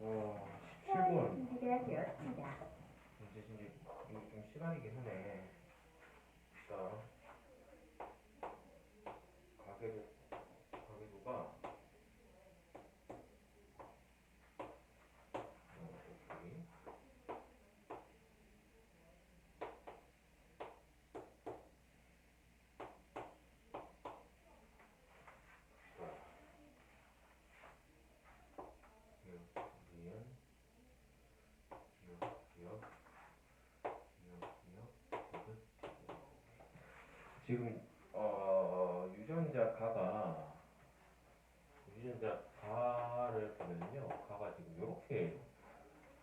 어, 17분. 되었습니다. 이제 이게 좀 시간이긴 하네. 자. 디귿, 지금 어 유전자 가가 유전자 가를 보면요 가가 지금 이렇게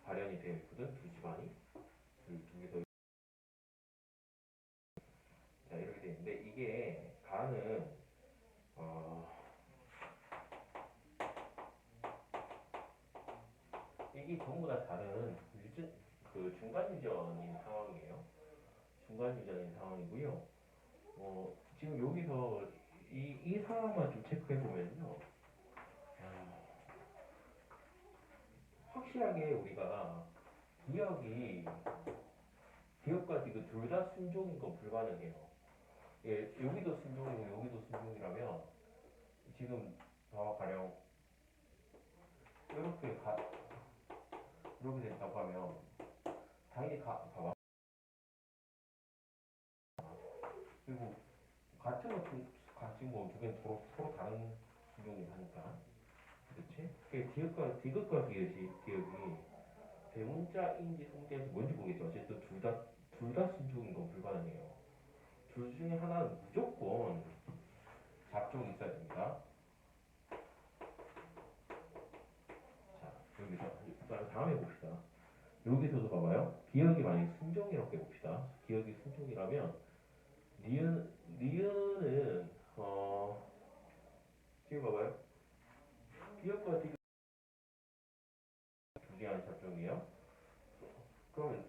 발현이 되어 있거든 두 집안이 두개더 자 이렇게 되어 있는데 이게 가는 어 이게 전부 다 다른 유전 그 중간 유전인 상황이에요 중간 유전인 상황이고요 어, 지금 여기서 이, 이 상황만 좀 체크해 보면요. 아, 확실하게 우리가 기억이 기억과 지금 둘 다 순종인 건 불가능해요. 예, 여기도 순종이고 여기도 순종이라면 지금 어, 가령 이렇게 가 이렇게 된다고 하면 당연히 가 봐봐. 그리고 같은 것도 같이 뭐두 개는 서로, 서로 다른 기종이 하니까 그렇지? 그 기억과 디귿과 기억이 기억이 대문자인지 소문자인지 뭔지 모르겠죠. 어쨌든 둘다둘다 순종인 건 불가능해요. 둘 중에 하나는 무조건 잡종이 있어야 됩니다. 자 여기서 다음에 봅시다. 여기서도 봐봐요. 기억이 만약 순종이라고 해봅시다. 기억이 순종이라면 니은 니은은 어 지금 봐봐요. 기억과 디귿. 그러면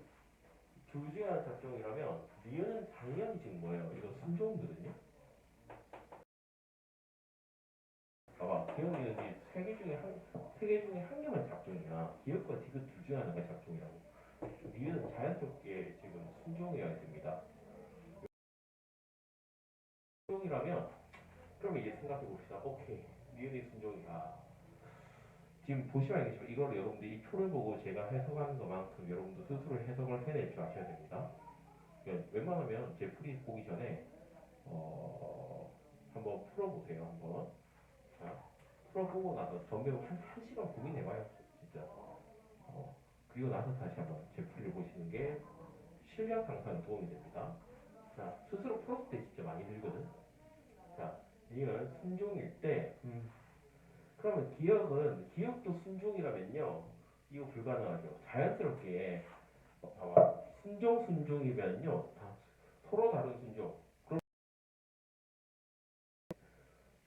둘 중에 하나 잡종이라면 니은은 당연히 지금 뭐예요? 이거 순종이거든요. 봐봐, 기억 니은이 세개 중에 한세 개 중에 한 개만 잡종이야. 기억과 디귿 둘 중에 하나가 잡종이라고. 니은은 자연스럽게 지금 순종이어야 됩니다. 순종이라면 그럼 이제 생각해 봅시다. 오케이, 니은이 순종이다. 지금 보시면 알겠지만 이걸 여러분들이 이 표를 보고 제가 해석하는 것만큼 여러분도 스스로 해석을 해낼 줄 아셔야 됩니다. 그러니까 웬만하면 제 풀이 보기 전에 어, 한번 풀어보세요. 한번 자 풀어보고 나서 전면 한, 한 시간 고민해봐요. 진짜. 어, 그리고 나서 다시 한번 제 풀이를 보시는 게 실력 상승에 도움이 됩니다. 자 스스로 풀었을 때 진짜 많이 들거든. 자 니은 순종일 때 음, 그러면 기억은 기억도 순종이라면요 이거 불가능하죠 자연스럽게 어, 봐봐 순종 순종이면요 다 서로 다른 순종 그럼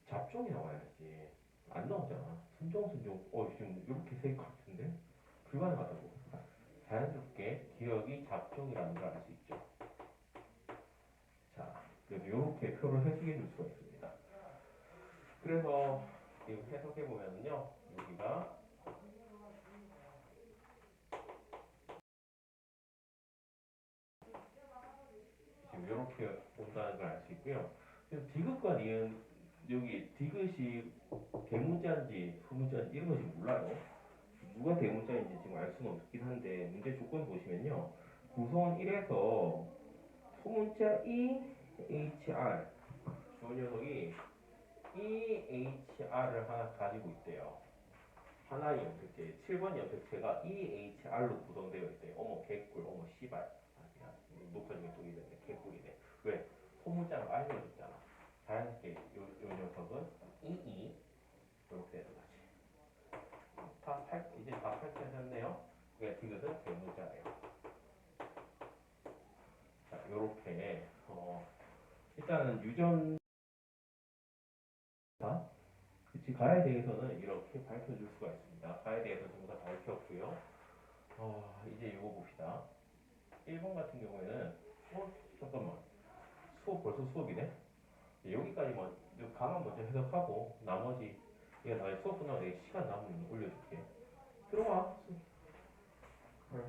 잡종이 나와야지 안 나오잖아. 순종 어 지금 이렇게 세 같은데? 불가능하다고 자연스럽게 기억이 잡종이라는 걸 알 수 있죠. 자 그래서 이렇게 표를 해석해 줄 수가 있습니다. 그래서 지금 해석해 보면요 여기가 지금 이렇게 온다는 걸 알 수 있고요. 그래서 디귿과 니은 여기 디귿이 대문자인지 소문자인지 이런 거 지금 몰라요. 누가 대문자인지 지금 알 수는 없긴 한데 문제 조건 보시면요. 구성원 1에서 소문자 E, HR 저 녀석이 EHR을 하나 가지고 있대요. 하나의 연필체, 7번 연필체가 EHR로 구성되어 있대요. 어머 개꿀, 어머 씨발. 아니야, 높아지게 독이 됐네. 개꿀이네. 왜? 소문자가 알려줬잖아. 자연스럽게 요, 요 녀석은 EE 이렇게 해서 다시. 다 팔, 이제 다 팔체하셨네요. 그러니까 디귿은 대문자예요. 자, 요렇게 어, 일단은 유전 자, 그치, 가에 대해서는 이렇게 밝혀줄 수가 있습니다. 가에 대해서 전부 다 밝혔고요. 어, 이제 이거 봅시다. 1번 같은 경우에는, 어, 잠깐만. 수업 벌써 수업이네? 여기까지 만 강한 먼저 해석하고 나머지 얘 나의 수업 끝나고 시간 남으면 올려줄게. 들어와. 응.